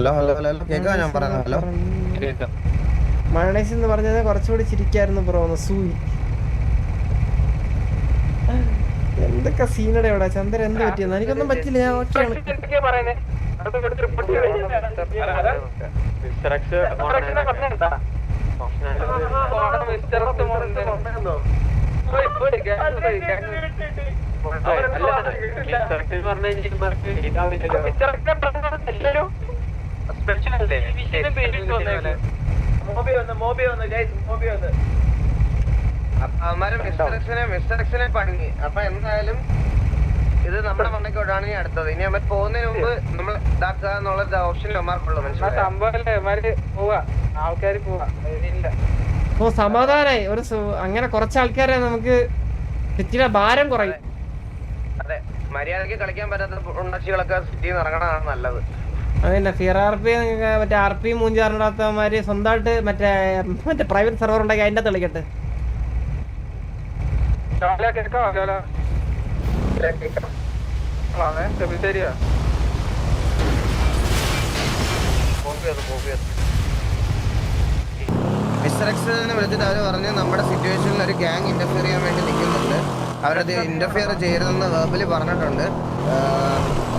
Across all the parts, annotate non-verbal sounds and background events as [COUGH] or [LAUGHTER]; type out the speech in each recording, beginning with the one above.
Hello hello hello hello കേൾക്കാ ഞാൻ പറയുന്നത് ഹലോ? മയണൈസ് എന്ന് പറഞ്ഞത് കുറച്ചുകൂടി ചിരിക്കായിരുന്നു ബ്രോ സൂയി. എന്തൊക്കെ സീനടെ ഇവിടെ ചന്ദ്രൻ എന്ത് പറ്റിയെന്ന്? എനിക്കൊന്നും പറ്റില്ല ഞാൻ ഓക്കെയാണ്. പറഞ്ഞു മിസ്റ്റർ അപ്പൊ എന്തായാലും ഇത് നമ്മുടെ മണ്ണയ്ക്കോടാണ് ഇനി അടുത്തത്. ഇനി നമ്മൾ പോകുന്നതിന് മുമ്പ് നമ്മൾ ഇതാക്കുക എന്നുള്ള ഓപ്ഷൻ അവന്മാർക്കുള്ളൂ മനസ്സിലായി? ഓ സമാധാനായി. ഒരു അങ്ങനെ കുറച്ച് ആൾക്കാരെ നമുക്ക് സിറ്റിയുടെ ഭാരം കുറയും. അതെ. മര്യാദയ്ക്ക് കളിക്കാൻ പറ്റാത്ത ഉണ്ണാച്ചികളൊക്കെ സിറ്റിയിൽ നിന്ന് ഇറങ്ങണതാണ് നല്ലത്. അതന്നെ ഫിയർ ആർ പി മറ്റേ ആർ പി മൂഞ്ചാറിനകത്തമാര് സ്വന്തമായിട്ട് മറ്റേ മറ്റേ പ്രൈവറ്റ് സെർവർ ഉണ്ടാക്കി അതിന്റെ അകത്ത് കളിക്കട്ടെ. വിളിച്ചിട്ട് അവർ പറഞ്ഞു നമ്മുടെ സിറ്റുവേഷനിൽ ഒരു ഗ്യാങ് ഇന്റർഫിയർ ചെയ്യാൻ വേണ്ടി നിൽക്കുന്നുണ്ട്. അവരത് ഇന്റർഫിയർ ചെയ്യരുതെന്ന് വേബിൽ പറഞ്ഞിട്ടുണ്ട്.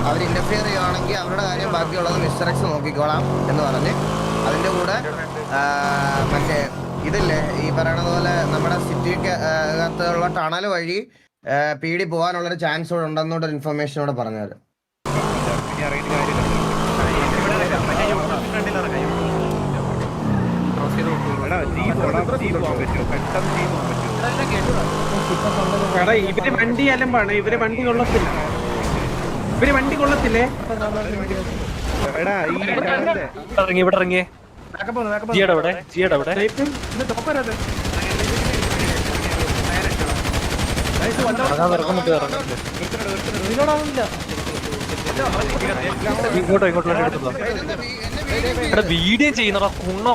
അവർ ഇന്റർഫിയർ ചെയ്യുകയാണെങ്കിൽ അവരുടെ കാര്യം ബാക്കിയുള്ളത് മിസ്റ്റർ എക്സ് നോക്കിക്കോളാം എന്ന് പറഞ്ഞ് അതിന്റെ കൂടെ മറ്റേ ഇതില്ലേ ഈ പറയണത് പോലെ നമ്മുടെ സിറ്റിക്ക് അകത്തുള്ള ടണൽ വഴി പി ഡി പോകാനുള്ളൊരു ചാൻസ് കൂടെ ഉണ്ടെന്നോടൊരു ഇൻഫർമേഷൻ കൂടെ പറഞ്ഞത് ഇവർ വണ്ടി അലമ്പാണ്. ഇവർ വണ്ടി കൊള്ളത്തില്ല. ഇവർ വണ്ടി കൊള്ളത്തില്ലേ? ഇറങ്ങി ഇവിടെ ഇറങ്ങിയേ ജിയുടെ അവിടെ ജിയുടെ അവിടെ. ഇങ്ങോട്ടോ ഇങ്ങോട്ടോ എടുത്തോ. എടാ വീഡിയോ ചെയ്യുന്നടാ കുണ്ണോ.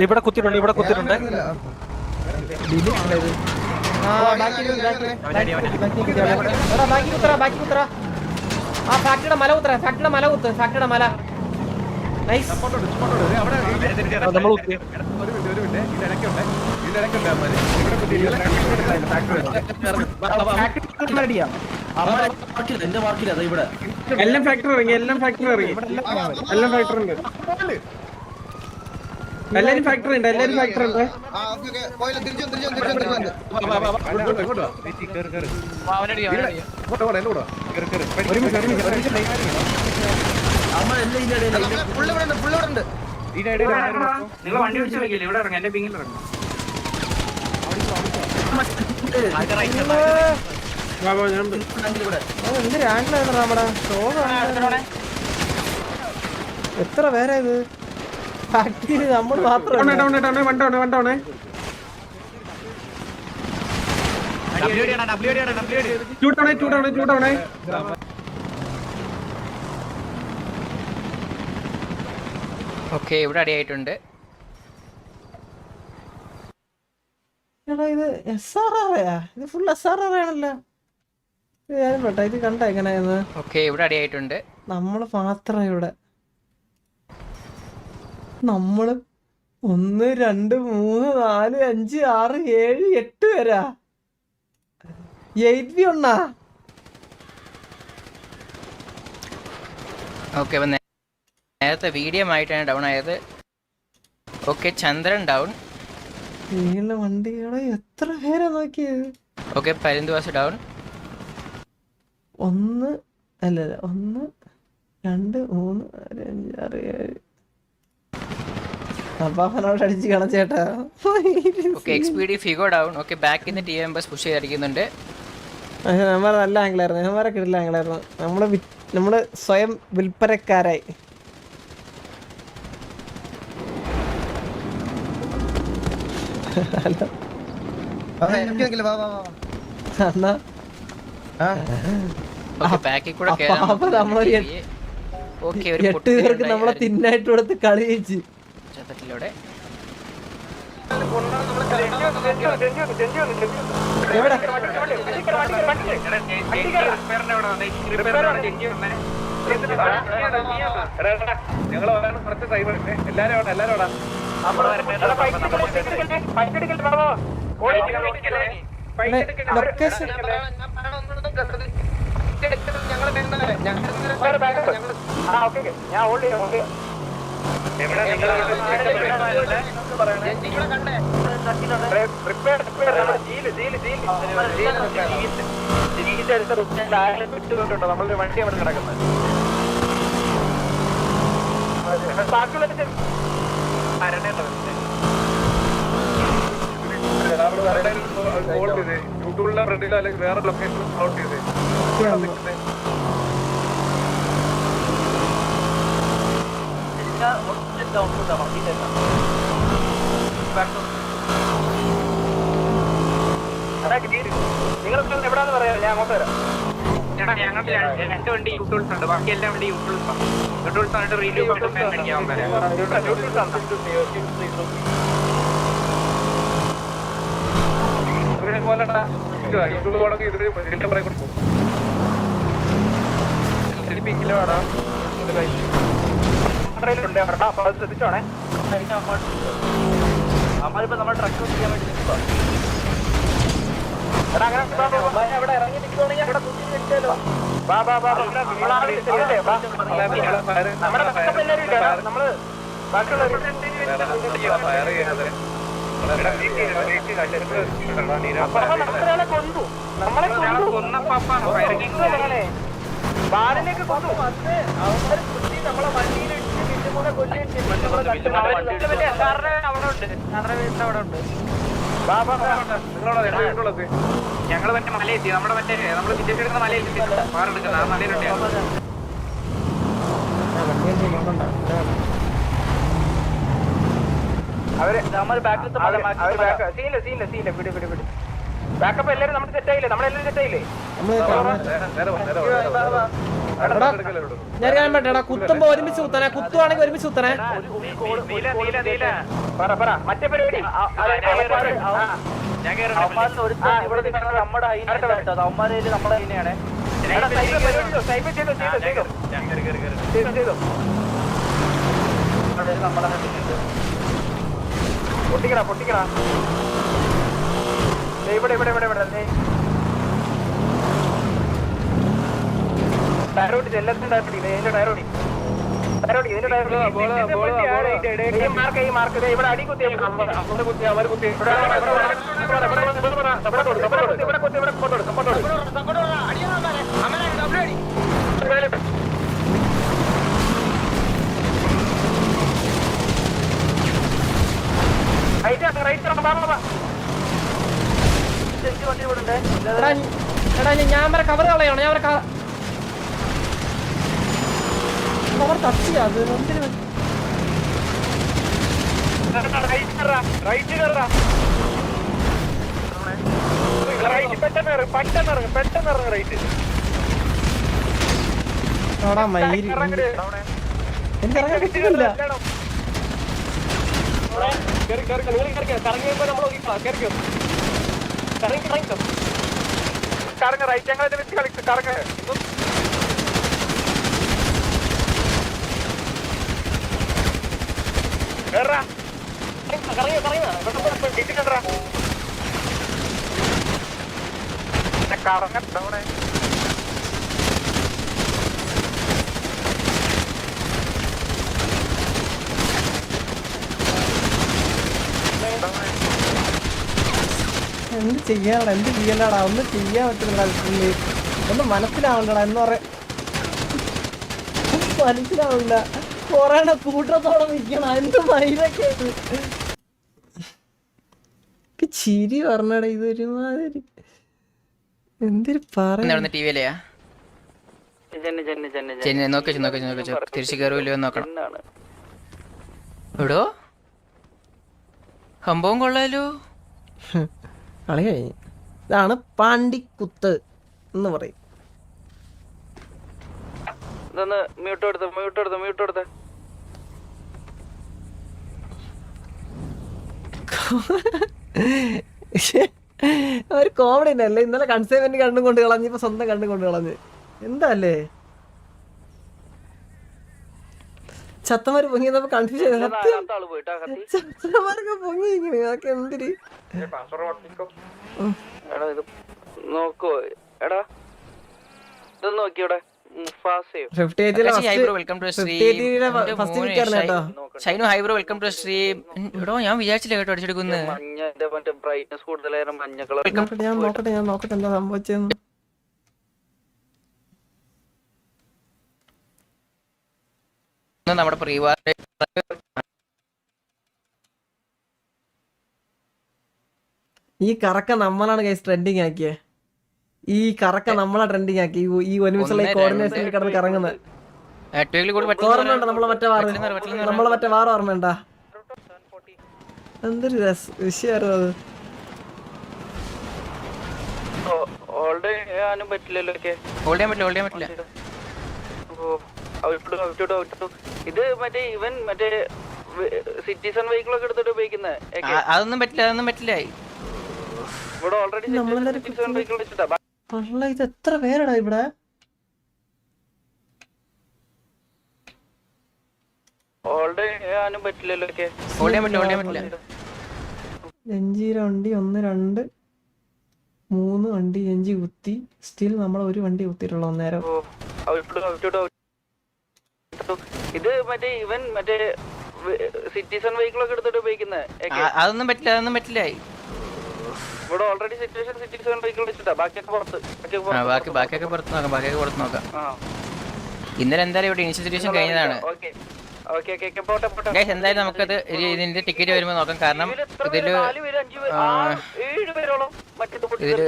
ഇവിടെ കുത്തിട്ടുണ്ട് ഇവിടെ കുത്തിട്ടുണ്ട് ബാക്കി ബാക്കി കുത്തറ കുത്തറ ആ ഫാക്ടറിയുടെ മല കുത്തറ ഫാക്ടറിയുടെ മല കുത്ത് ഫാക്ടറിയുടെ മല. നൈസ് നമ്മൾ ഇവിടെ എല്ലാം ഫാക്ടറി ഇറങ്ങി എല്ലാം ഫാക്ടറി ഇറങ്ങി. എല്ലാം ഫാക്ടറി ഉണ്ട്. എല്ലാരും ഫാക്ടറി ഉണ്ട് എല്ലാരും ഫാക്ടറി ഉണ്ട്. ഒരുമിച്ച് ഓക്കെ നിങ്ങൾ വണ്ടി പിടിച്ച് വെക്കില്ല ഇവിടെ ഇറങ്ങി എന്റെ പിങ്ങിൽ ഇറങ്ങി. എത്ര പേരാ ഇത്? നമ്മൾ ഡൗൺ മാത്രം one down one down two down two down two down okay ഇവിടെ അടിയായിട്ടുണ്ട് ഇത് എസ് ആർ ഇത് ഫുൾ എസ് ആർ ആർ ആണല്ലോ. ഇത് ഞാൻ പെട്ട ഇത് കണ്ട എങ്ങനെയാന്ന്? ഓക്കെ ഇവിടെ അടിയായിട്ടുണ്ട് നമ്മൾ മാത്രം ഇവിടെ. നമ്മൾ ഒന്ന് രണ്ട് മൂന്ന് നാല് അഞ്ച് ആറ് ഏഴ് എട്ട് പേരാ എയ്റ്റ് ബി ഒന്നാ? ഓക്കെ നേരത്തെ വീഡിയോ ആയിട്ടാണ് ഡൗൺ ആയത്. ഓക്കെ ചന്ദ്രൻ ഡൗൺ വണ്ടികളെ എത്ര പേരാ നോക്കിയത് ഓക്കെ പരിന്തുവാസ് ഡൗൺ ഒന്ന് അല്ല അല്ല ഒന്ന് രണ്ട് മൂന്ന് നാല് അഞ്ച് ആറ് ഏഴ്. അപ്പാപ്പനോട് അടിച്ച് കളച്ചേട്ടാ okay X P D Figo down okay ബാക്കിൽ നിന്ന് ടി എം ബസ് പുഷ് ചെയ്തിരിക്കുന്നുണ്ട്. നല്ല ആംഗിളായിരുന്നു ആംഗിളായിരുന്നു സ്വയം വിൽപ്പനക്കാരായി. എട്ട് പേർക്ക് നമ്മളെ തിന്നായിട്ട് കൊടുത്ത് കളി ചതട്ടിലൂടെ എവിടെ? ഞങ്ങൾ കുറച്ച് സൈബർ എല്ലാരും എല്ലാരും ലൊക്കേഷൻ ഞാൻ ഓൾഡ് ചെയ്യാം ഓക്കെ വിട്ടുകൊണ്ടുണ്ടോ നമ്മളൊരു വണ്ടി അവിടെ കിടക്കുന്നത് യൂട്യൂബിലെ അല്ലെങ്കിൽ വേറെ നിങ്ങൾ എവിടാന്ന് പറയാം? ഞാൻ അങ്ങോട്ട് വരാം. ഞങ്ങളുടെ ബാക്കി ആണ്. വരാം ശ്രദ്ധിച്ചോണേ. അമ്മാരിപ്പോൾ നമ്മൾ ട്രക്ക് ചെയ്യാൻ വേണ്ടി നിൽക്കുക അങ്ങനെ അവിടെ ഇറങ്ങി നിൽക്കുകയാണെങ്കിൽ ബാലനൊക്കെ കൊണ്ടു വന്ന് അവന്മാര് കുത്തി നമ്മളെ വണ്ടിയിൽ ഇട്ട് പിന്നെ കൂടെ കൊല്ലിട്ട് അവിടെ ഉണ്ട്. അവിടെ ഉണ്ട്. നിങ്ങളോട് വീട്ടിലുള്ളത് ഞങ്ങൾ മറ്റേ മല എത്തി നമ്മുടെ മറ്റേ നമ്മൾ ടിക്കറ്റ് എടുക്കുന്ന മല എത്തി പാറ ആ മലയിലുണ്ട് അവർ ബാക്കപ്പ് എല്ലാരും നമ്മൾ സെറ്റ് നമ്മളെല്ലാരും സെറ്റ് കുത്തുമ്പോ ഒരുമിച്ച് കുത്തനെ കുത്തുവാണെങ്കിൽ ഒരുമിച്ച് കുത്തനെ മറ്റേ പരിപാടി പൊട്ടിക്കടാ പൊട്ടിക്കടാ. ഇവിടെ ഇവിടെ ഇവിടെ ഇവിടെ ടയറോട്ടി എല്ലാത്തിനും ടയറോട്ടി എന്റെ ടയറോട്ടി എടാ ഞാൻ വരെ കവർ കളയണം ഞാൻ വരെ കവർ ടച്ച് ചെയ്യാതെ എനിക്കിറങ്ങില്ല കറങ്ങി റൈറ്റ് ഞങ്ങളെ കളിക്കും കറങ്ങ. എന്ത് ചെയ്യാനടാ? എന്ത് ചെയ്യണ്ടാടാ ഒന്നും ചെയ്യാൻ പറ്റുന്നില്ല പുള്ളി. ഒന്നും മനസ്സിലാവണ്ടടാ എന്ന് പറയാ. മനസ്സിലാവണ്ട. കൊറോണ കൂട്ടത്തോടെ നിൽക്കണം എന്ത് മയിലൊക്കെ ചിരി പറഞ്ഞട ഇത് ഒരുമാതിരി എന്തൊരു പറഞ്ഞു തിരിച്ചു സംഭവം കൊള്ളാലോ. കളി കഴിഞ്ഞു. ഇതാണ് പാണ്ടിക്കുത്ത് എന്ന് പറയും. ഇതൊന്ന് മ്യൂട്ട് എടുത്ത് മ്യൂട്ട് എടുത്ത് മ്യൂട്ട് എടുത്ത്. [LAUGHS] ഒരു കോമഡി അല്ലേ? ഇന്നലെ കൺസേവന്റ് കണ്ടും കൊണ്ട് കളഞ്ഞ് ഇപ്പൊ സ്വന്തം കണ്ടും കൊണ്ട് കളഞ്ഞ്. എന്താ അല്ലേ? ചത്തമാര് പൊങ്ങിയപ്പോ കത്തി. ചത്തമാരൊക്കെ പൊങ്ങി അതൊക്കെ എന്തിരി? നോക്കോ. എടാ ഇതൊന്ന് നോക്കിയോടെ. ഫാസ്റ്റ് ചെയ്യും hi bro welcome to stream fifty എയ്റ്റിലെ first വിൽക്കായിരുന്നു കേട്ടോ. Shinu hi bro welcome to stream എടോ ഞാൻ വിചാരിച്ചില്ല കേട്ടോ അടിച്ചെടുക്കുന്നത് മഞ്ഞന്റെ മറ്റേ ബ്രൈറ്റ്നസ് കൂടുതലായിരുന്നു മഞ്ഞ കളർ ഞാൻ നോക്കട്ടെ ഞാൻ നോക്കട്ടെ എന്താ സംഭവിച്ചെന്ന് നമ്മുടെ പ്രീവാർ ഈ കറക്ക നമ്മളാണ് ഗൈസ് ട്രെൻഡിങ് ആക്കിയേ. ഈ കറക്ക നമ്മളെ ട്രെൻഡിങ് ആക്കി. ഈ- ഒരുമിച്ചുള്ള ഈ കോർഡിനേഷനിൽ കിടന്ന് കറങ്ങുന്നത് ഓർമ്മയുണ്ടോ നമ്മളെ മറ്റേ വാറ് നമ്മളെ മറ്റേ വാറ് ഓർമ്മയുണ്ടാ? എന്തൊരു രസ വിഷയമായിരുന്നു അത്. ചെയ്യാനും പറ്റില്ലല്ലോ ഹോൾഡ് ചെയ്യാൻ പറ്റില്ല ഹോൾഡ് ചെയ്യാൻ പറ്റില്ല. ഓ, ഔട്ട്ഡോർ, ഔട്ട്ഡോർ, ഔട്ട്ഡോർ. ഇത് മറ്റേ ഇവൻ മറ്റേ സിറ്റിസൺ വെഹിക്കിൾ ഒക്കെ എടുത്തിട്ട് ഉപയോഗിക്കുന്നത് അതൊന്നും പറ്റില്ല അതൊന്നും പറ്റില്ല. ഇവിടെ ഓൾറെഡി സിറ്റിസൺ വെഹിക്കിൾ വെച്ചിട്ടാ. അല്ല ഇത് എത്ര പേരടാ ഇവിടെ? ജഞ്ചീര വണ്ടി ഒന്ന് രണ്ട് മൂന്ന് വണ്ടി എഞ്ചി കുത്തി. സ്റ്റിൽ നമ്മൾ ഒരു വണ്ടി കുത്തിയിട്ടുള്ള നേരം ഓ, ഔട്ട്ഡോർ, ഔട്ട്ഡോർ, ഔട്ട്ഡോർ. ഇത് മറ്റേ ഇവൻ മറ്റേ സിറ്റിസൺ വെഹിക്കിൾ ഒക്കെ എടുത്തിട്ട് ഉപയോഗിക്കുന്നത് അതൊന്നും പറ്റില്ല അതൊന്നും പറ്റില്ല. ഇവിടെ ഓൾറെഡി സിറ്റുവേഷൻ സിറ്റിസൺ വെഹിക്കിൾ വെച്ചിട്ടാ. ബാക്കിയൊക്കെ പുറത്ത്. ബാക്കി ബാക്കിയൊക്കെ പുറത്ത് നോക്കാം. ബാക്കിയൊക്കെ പുറത്ത് നോക്കാം. ആ. ഇന്നലെ എന്തായാലും ഇവിടെ ഇൻസ്റ്റിറ്റ്യൂഷൻ കഴിഞ്ഞതാണ്. ഓക്കെ. Okay okay okay. പോട്ടെ പോട്ടെ. ഗൈസ് എന്തായാലും നമുക്കത് ഇതിന്റെ ടിക്കറ്റ് വരുമ്പോൾ നോക്കാം. കാരണം ഇതിൽ ഇതിൽ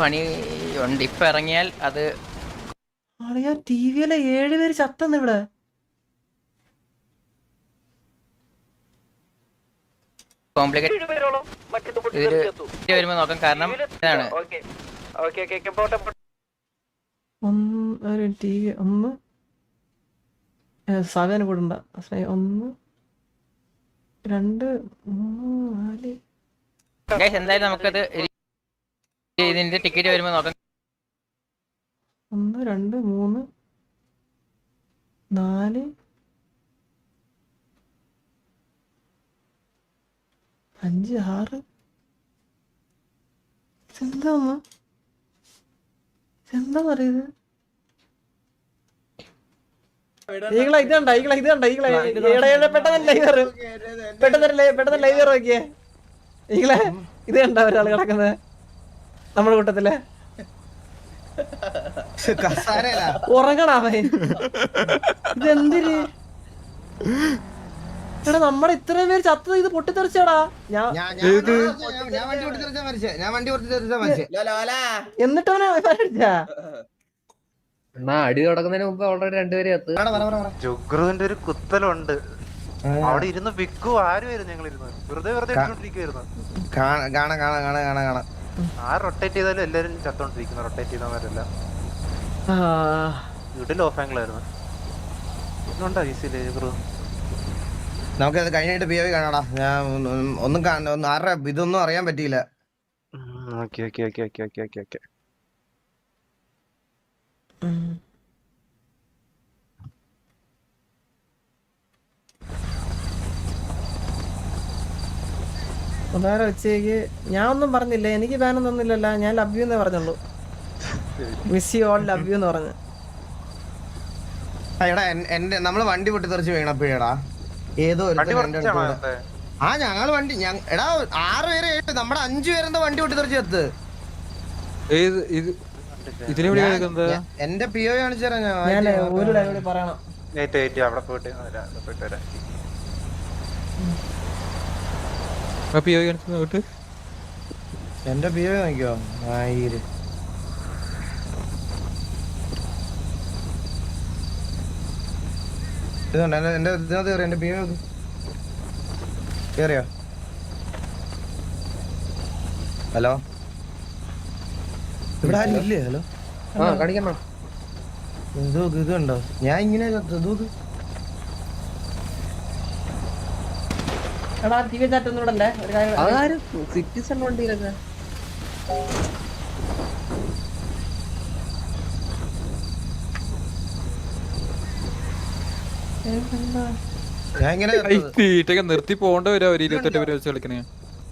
പണി ഉണ്ട്. ഇപ്പൊ ഇറങ്ങിയാൽ അത് അറിയാ ടി വിയിലെ ഏഴുപേര് ചത്തന്ന് ഇവിടെ. കോംപ്ലിക്കേറ്റ് വരുമ്പോ നോക്കാം കാരണം ഇതാണ്. ഒരു ടി വി ഒന്ന്. സവേന കൂടണ്ട. ഒന്ന് രണ്ട് മൂന്ന് നാല്. എന്തായാലും നമുക്കത് ഇതിന്റെ ടിക്കറ്റ് വരുമ്പോ നോക്കാം. ഒന്ന് രണ്ട് മൂന്ന് നാല്. അഞ്ച് ആറ് എന്താന്ന് എന്താ പറയുന്നത്? ഈകളെ ഇത് കണ്ട? ഈകളെ ഇത് കണ്ട? ഈകളെ പെട്ടെന്ന് ലൈവ് കയറും പെട്ടെന്ന് പെട്ടെന്ന് ലൈവ് കയറും നോക്കിയേ ഈകളെ ഇത് കണ്ട ഒരാൾ കിടക്കുന്നത്? നമ്മുടെ കൂട്ടത്തിൽ. ഉറങ്ങണാ ഉറങ്ങണ അവൻ. ഇതെന്തിര് എടാ നമ്മുടെ ഇത്രയും പേര് ചത്തത് ഇത് പൊട്ടിത്തെറിച്ചടാ. ഞാൻ ഞാൻ ഞാൻ ഞാൻ- ഞാൻ വണ്ടി ഓടി തെറിച്ചാ മരിച്ചേ ഞാൻ വണ്ടി ഓടി തെറിച്ചാ മരിച്ചേ എന്നിട്ട് അവനെ അടിച്ചാ? എന്നാ അടി തുടങ്ങുന്നതിന് മുമ്പ് ഓൾറെഡി രണ്ടുപേരെ എത്തു ജുഗ്രുവിന്റെ ഒരു കുത്തലുണ്ട്. അവിടെ ഇരുന്ന് വിക്കു ആരുമായിരുന്നു ഞങ്ങൾ ഇരുന്ന്? വെറുതെ വെറുതെ ഇട്ടോണ്ടിരിക്കുവായിരുന്നു കാണാ കാണാ കാണാ കാണാ ആ റൊട്ടേറ്റ് ചെയ്താലും എല്ലാരും ചത്തോണ്ടിരിക്കുന്നു. റൊട്ടേറ്റ് ചെയ്തവരെല്ലാം വീട്ടിൽ ഓഫ് ആംഗിളായിരുന്നു ഇന്നുണ്ടോ ഈസിയിൽ ജുഗ്രു? നമുക്ക് അത് കഴിഞ്ഞിട്ട് പി ഒ കാണാടാ. ഞാൻ ഒന്നും- ഒന്നും കാണ- ഒന്നും ആരുടെ ഇതൊന്നും അറിയാൻ പറ്റിയില്ല. Okay okay okay okay okay okay okay. ഉദാഹരണ ഉച്ചയ്ക്ക് ഞാൻ ഒന്നും പറഞ്ഞില്ല. എനിക്ക് ബാനം തന്നില്ലല്ല ഞാൻ ലവ് യു എന്നേ പറഞ്ഞുള്ളൂ. Miss you all love you എന്ന് പറഞ്ഞു. എടാ എന്റെ നമ്മൾ വണ്ടി പൊട്ടിത്തെറിച്ച് വീണപ്പോഴേടാ. ഏതോ? ആ ഞങ്ങൾ വണ്ടി എടാ ആറ് പേര് ഏഴ് നമ്മുടെ അഞ്ചു പേരെന്താ വണ്ടി പൊട്ടി തെറിച്ച് എത്ത് എന്റെ പി ഒ കാണിച്ചു തരാം ഞാൻ അവിടെ പോയിട്ട് വരാം, പോയിട്ട് വരാം. എന്റെ പി ഒ നോക്കിയോ ആയിര്. ഇതുണ്ട്. എന്റെ എന്റെ ഇതിനകത്ത് കയറി എന്റെ പി കയറിയോ? കേറിയോ ഹലോ? ഇവിടെ ആരും ഇല്ലേ? ഹലോ? ആ കാണിക്കണോ എന്തോ ഇതുണ്ടോ ഇത് കണ്ടോ ഞാൻ ഇങ്ങനെ നോക്ക്. എടാ ടി വി ഒരു കാര്യം സിറ്റി സിറ്റിസൺ വണ്ടിയിലൊക്കെ. ഞാൻ ഇങ്ങനെ. തീറ്റൊക്കെ നിർത്തി പോകേണ്ട വരും അവർ ഇരുപത്തെട്ട് പേര് വെച്ച് കളിക്കണേ.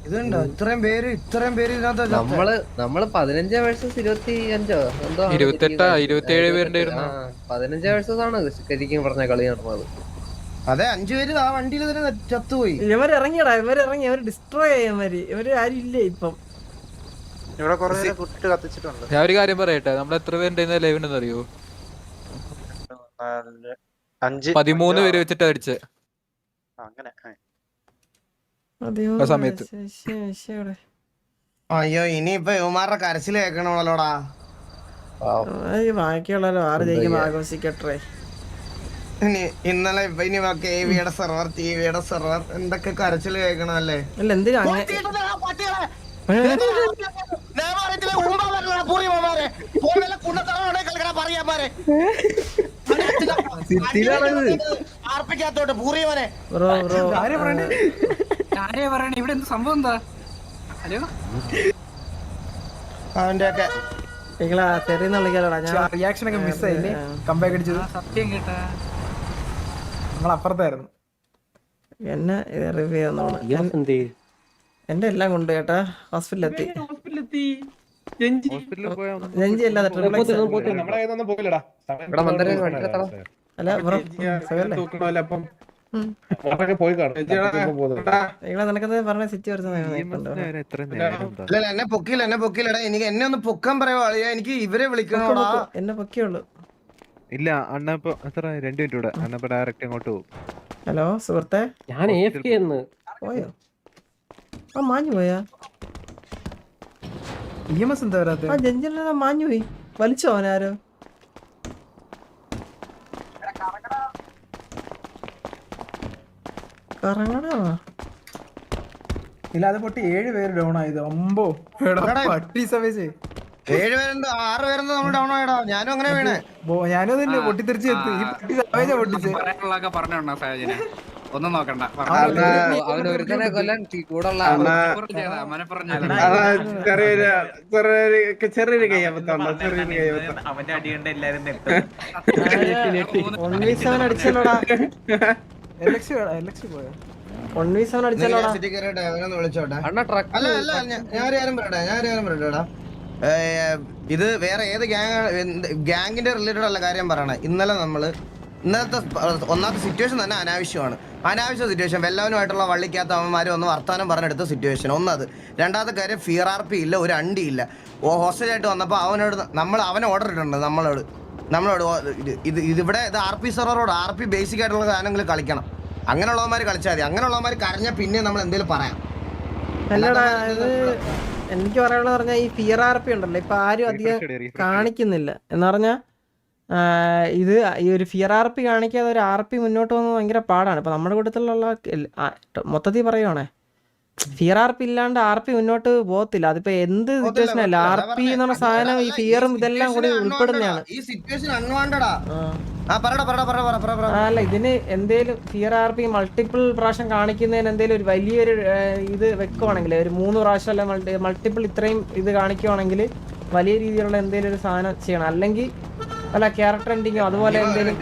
ഇത് കണ്ടോ ഇത്രയും പേര് ഇത്രയും പേര് ഇതിനകത്ത് നമ്മൾ നമ്മൾ പതിനഞ്ച് വേഴ്സസ് ഇരുപത്തി അഞ്ചോ എന്തോ ആണ് ഇരുപത്തെട്ടാ, ശരിക്കും ഇരുപത്തേഴ് പേരുടെ ആ, വേഴ്സസ് ആണ് ശരിക്കും പറഞ്ഞ കളി നടന്നത്. അതെ അഞ്ചു പേര് ആ വണ്ടിയിൽ തന്നെ ചത്തുപോയി. ഇവർ ഇറങ്ങിയടാ ഇവർ ഇറങ്ങി ഇവർ ഡിസ്ട്രോയ് ഇവർ ആരും ഇല്ല ഇപ്പം. ഇവിടെ കുറേ കത്തിച്ചിട്ടുണ്ട്. ഞാൻ ഒരു കാര്യം പറയട്ടെ? നമ്മൾ എത്ര പേരുണ്ടെന്ന് ലൈവ് ഉണ്ടെന്ന് അറിയോ? അഞ്ച് പതിമൂന്ന് പേര് വെച്ചിട്ട് അടിച്ച്. അങ്ങനെ ആ. സമയത്ത്. അയ്യോ ഇനിയിപ്പൊ യുവമാരുടെ കരച്ചിൽ കേൾക്കണമല്ലോടാ. ബാക്കിയുള്ളല്ലോ ഈ ആറ് ജയിക്കും ആഘോഷിക്കട്ടെ. ഇനി ഇന്നലെ ഇപ്പൊ ഇനി കെ വിയുടെ സെർവർ ടി വിയുടെ സെർവർ എന്തൊക്കെ കരച്ചിൽ കേൾക്കണമല്ലേ? അല്ല എന്തിനാ അങ്ങനെ ആരെയാ പറയണേ? ഇവിടെ എന്ത് സംഭവം എന്താ? ഹലോ? അവന്റെ ഒക്കെ നിങ്ങളാ ഞാൻ റിയാക്ഷൻ ഒക്കെ മിസ്സായില്ലേ കമ്പാക്ക് അടിച്ചത്. സത്യം കേട്ടാ. നമ്മൾ അപ്പുറത്തായിരുന്നു എന്നെ റിവ്യൂ തന്നോളൂ എന്റെ എല്ലാം കൊണ്ട് കേട്ടാ ഹോസ്പിറ്റലിലെത്തി. രഞ്ജി. അല്ലാതെ അല്ല ബ്രോ പറഞ്ഞ സിറ്റി എന്നെ പൊക്കിയില്ല എന്നെ പൊക്കിയില്ലടാ. എനിക്ക് എന്നെ ഒന്ന് പൊക്കാൻ പറയാ എനിക്ക് ഇവരെ വിളിക്കണോടാ. എന്നെ പൊക്കിയുള്ളൂ. ഇല്ല അണ്ണ ഇപ്പൊ എത്ര? രണ്ട് മിനിറ്റ് കൂടെ. അണ്ണ ഇപ്പൊ ഡയറക്റ്റ് അങ്ങോട്ട് പോകും. ഹലോ സുഹൃത്തെ? ഞാൻ എഫ് കെ എന്ന്. പോയോ? ആ മാഞ്ഞു പോയാ? ഇ എം എസ് എന്താ വരാത്ത? ആ ജഞ്ചില മാഞ്ഞു പോയി. വലിച്ചോ അവനാരോ? കറങ്ങടാ ഇല്ല അത് പൊട്ടി ഏഴ് പേര് ഡൗൺ ആയത്. അമ്പോ. എടാ, എടാ, പട്ടി ഏഴ് ആറ് നമ്മൾ ഡൗൺ ആയടാ. ഞാനും അങ്ങനെ വീണേ. ഞാനും തന്നെ പൊട്ടിത്തെറിച്ച് എത്തി. ഈ പട്ടി പൊട്ടിച്ച്. പറയാനുള്ളതൊക്കെ സഹജന ഒന്നും നോക്കണ്ട. അവൻ ഒരുത്തനെ കൊല്ലാൻ കൂടുള്ള ചെറിയൊരു അവന്റെ അടിയുണ്ട് എല്ലാരും അടിച്ചല്ലോടാ [LAUGHS] പോയോ? ഇത് വേറെ ഏത് ഗ്യാങ് ഗ്യാങ്ങിന്റെ റിലേറ്റഡ് അല്ല കാര്യം പറയണേ. ഇന്നലെ നമ്മൾ ഇന്നലത്തെ സ്പ- ഒന്നാമത്തെ സിറ്റുവേഷൻ തന്നെ അനാവശ്യമാണ്. അനാവശ്യ സിറ്റുവേഷൻ വെല്ലവനുമായിട്ടുള്ള വള്ളിക്കകത്ത് അവന്മാർ ഒന്ന് വർത്താനം പറഞ്ഞെടുത്ത സിറ്റുവേഷൻ ഒന്നത്. രണ്ടാമത്തെ കാര്യം ഫിയർ ആർ പി ഇല്ല ഒരു അണ്ടി ഇല്ല. ഓ ഹോസ്റ്റലായിട്ട് വന്നപ്പോൾ അവനോട് നമ്മൾ അവനെ ഓർഡർ ഇട്ടിട്ടുണ്ട് നമ്മളോട്. നമ്മളോട് ഇത് ഇത് ഇതിവിടെ ഇത് ആർ പി സെർവറോട് ആർ പി ബേസിക് ആയിട്ടുള്ള സാധനങ്ങൾ കളിക്കണം. അങ്ങനെയുള്ളവന്മാർ കളിച്ചാൽ മതി. അങ്ങനെയുള്ളവന്മാർ കരഞ്ഞ പിന്നെ നമ്മൾ എന്തെങ്കിലും പറയാം. എനിക്ക് പറയാനുള്ളത് പറഞ്ഞാൽ ഈ ഫിയർ ആർ പി ഉണ്ടല്ലോ. ഇപ്പൊ ആരും അധികം കാണിക്കുന്നില്ല. എന്ന് പറഞ്ഞാൽ ഇത് ഈ ഒരു ഫിയർ ആർ പി കാണിക്കാതെ ഒരു ആർ പി മുന്നോട്ട് പോകുന്നത് ഭയങ്കര പാടാണ്. ഇപ്പം നമ്മുടെ കൂട്ടത്തിലുള്ള മൊത്തത്തിൽ പറയുവാണേ. ഫിയർ ആർ പി ഇല്ലാണ്ട് ആർ പി മുന്നോട്ട് പോകത്തില്ല. അതിപ്പോ എന്ത് സിറ്റുവേഷൻ അല്ല ആർ പി എന്ന് പറഞ്ഞ സാധനം ഈ ഫിയറും ഇതെല്ലാം കൂടി ഉൾപ്പെടുന്നതാണ്. അല്ല ഇതിന് എന്തേലും ഫിയർ ആർ പി മൾട്ടിപ്പിൾ പ്രാവശ്യം കാണിക്കുന്നതിന് എന്തേലും ഒരു വലിയൊരു ഇത് വെക്കുവാണെങ്കിൽ ഒരു മൂന്ന് പ്രാവശ്യം അല്ല മൾട്ടി മൾട്ടിപ്പിൾ ഇത്രയും ഇത് കാണിക്കുവാണെങ്കിൽ വലിയ രീതിയിലുള്ള എന്തേലും ഒരു സാധനം ചെയ്യണം. അല്ലെങ്കിൽ അല്ല ക്യാരക്ടർ എൻഡിങ്ങോ അതുപോലെ എന്തെങ്കിലും?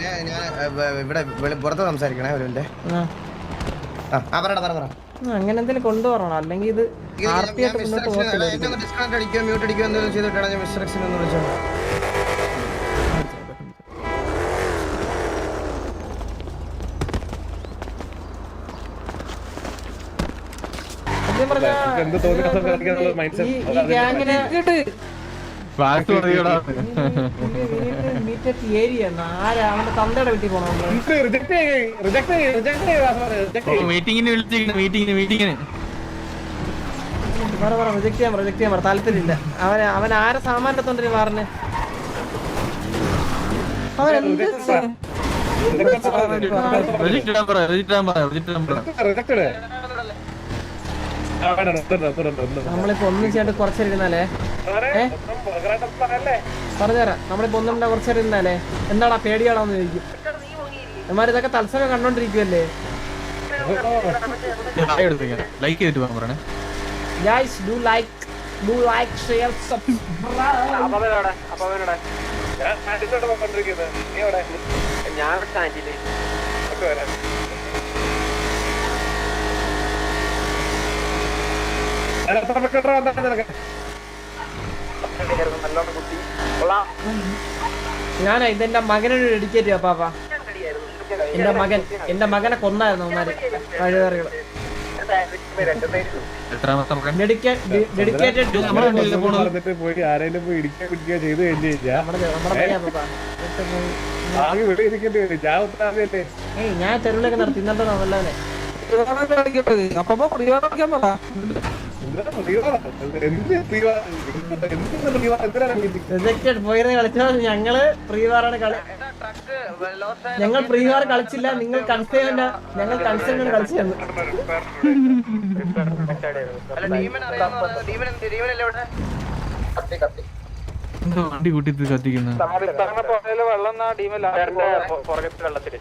ഇവിടെ പുറത്ത് സംസാരിക്കണേ ആ, അങ്ങനെ എന്തെങ്കിലും കൊണ്ടുവരണം? അല്ലെങ്കിൽ ഇത് ആർത്തിയായിട്ട് മുന്നോട്ട് പോകത്തില്ല സത്യം പറഞ്ഞാ, മീറ്റിങ്ങിന് വിളിച്ചിരിക്കുന്നു മീറ്റിങ്ങിന് മീറ്റിങ്ങിന് പറ പറ റിജക്ട് ചെയ്യാൻ റിജക്ട് ചെയ്യാൻ പറ. താല്പര്യമില്ല. അവൻ അവൻ ആരെ സാമാന്റെ തൊണ്ടിന് മാറിന് അവൻ എന്ത് റിജക്ട് റിജക്ട് ഇടാൻ പറ. റിജക്ട് ഇടാൻ പറ റിജക്ട് ഇടാൻ പറ നമ്മളിപ്പോ ഒന്നും ചെയ്യാണ്ട് കുറച്ചിരുന്നാലേ പറഞ്ഞുതരാം. നമ്മളിപ്പോ ഒന്നും കുറച്ച് നേരം ഇരുന്നാലേ എന്താടാ പേടിയാണോന്ന് ചോദിക്കും. എന്മാർ ഇതൊക്കെ തത്സമയം കണ്ടോണ്ടിരിക്കുവല്ലേ? ലൈക്ക് ചെയ്തിട്ട് പറയണേ. Guys do like do like share subscribe ഞാൻ ഞാൻ ഇതെന്റെ മകനൊരു ഡെഡിക്കേറ്റ് ചെയ്യാ പാപ്പ. എന്റെ മകൻ എന്റെ മകനെ കൊന്നായിരുന്നു അവന്മാര് കഴിവേറികൾ ഡെഡിക്കേറ്റഡ് പോയി ആരെങ്കിലും പോയി പിടിക്കുക ചെയ്ത് കഴിഞ്ഞു കഴിഞ്ഞാൽ ഞാൻ തെരുവിലൊക്കെ നടത്തി ഇന്നത്തെ നല്ലവനെ എന്തിനാ തീവ്രവാദം? എന്ത് റിജക്റ്റഡ് പോയിരുന്ന് കളിച്ചത് ഞങ്ങൾ പ്രീവാറാണ് കളി ഞങ്ങൾ പ്രീവാർ കളിച്ചില്ല. നിങ്ങൾ കൺസേണ്ട ഞങ്ങൾ കൺസേവന്റ് കളിച്ചു തന്നു. അല്ല ഡീമൻ അറിയാന്ന് പറഞ്ഞത് ഡീമൻ എന്ത് ഡീമനല്ലേ ഇവിടെ കത്തി കത്തി എന്തോ വണ്ടി കൂട്ടി കത്തിക്കുന്നത് വെള്ളം പുറകത്തെ വെള്ളത്തിൽ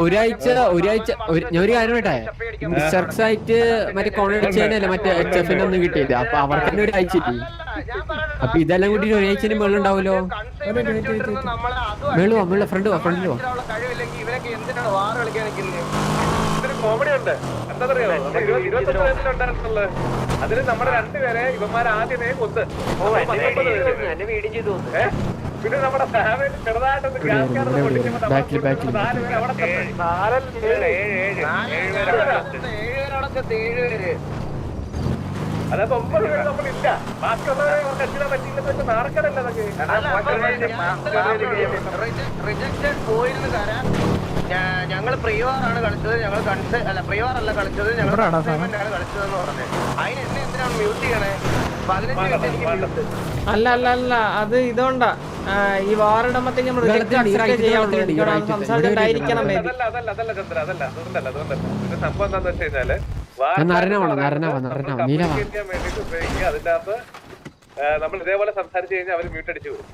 ഒരാഴ്ച ഒരാഴ്ച ഒരാഴ്ച ഒരു- ഞാൻ ഒരു കാര്യം കേട്ടെ സർക്സ് ആയിട്ട് മറ്റേ കോണടിച്ചതിനല്ലേ മറ്റേ എച്ച് എഫിന്റെ ഒന്നും കിട്ടിയില്ല. അപ്പൊ അവർക്ക് തന്നെ ഒരാഴ്ച കിട്ടി. അപ്പൊ ഇതെല്ലാം കൂടി ഒരാഴ്ചന് മേളിൽ ഉണ്ടാവുമല്ലോ മേളു വാ ഫ്രണ്ട് വാ ഫ്രണ്ടിൽ വാ നമ്മുടെ രണ്ടുപേരെ ഇവന്മാർ ആദ്യമേ കൊന്ന് ഏ? പിന്നെ നമ്മുടെ ഫാമിലി ചെറുതായിട്ടൊന്ന് ഗ്യാസ് കാർഡ് പൊട്ടിക്കുമ്പോ നമ്മൾ ബാക്കിൽ, ബാക്കിൽ. നാല് പേര് അതായത് ഒമ്പത് പേര് നമ്മളില്ല. ബാക്കിയുള്ളവരെ അവർക്ക് എത്തിക്കാൻ പറ്റിയില്ലെന്ന് വെച്ചാൽ നാർക്കടല്ല അതൊക്കെ റിജക്റ്റഡ് പോയിരുന്നു തരാൻ ഞങ്ങൾ പ്രിയവാറാണ് കളിച്ചത് ഞങ്ങൾ കൺസ് അല്ല പ്രിയവാറല്ല കളിച്ചത് ഞങ്ങൾ കളിച്ചത് ആണ് കളിച്ചതെന്ന് പറഞ്ഞത് അതിന് എന്നെ എന്തിനാണ് മ്യൂട്ട് ചെയ്യണേ. അല്ല അല്ല അല്ല അത് ഇതുകൊണ്ടാ. ഈ വാറിടുമ്പത്തേക്ക്. സംസാരിച്ചിട്ടായിരിക്കണം അതല്ല അതല്ല അതല്ല ചന്ദ്ര അതല്ല അതുകൊണ്ടല്ല അതുകൊണ്ടല്ല സംഭവം എന്താന്ന് വെച്ച് കഴിഞ്ഞാൽ അതിന്റെ അകത്ത് നമ്മൾ ഇതേപോലെ സംസാരിച്ചു കഴിഞ്ഞാൽ അവർ മ്യൂട്ട് അടിച്ചു പോകും.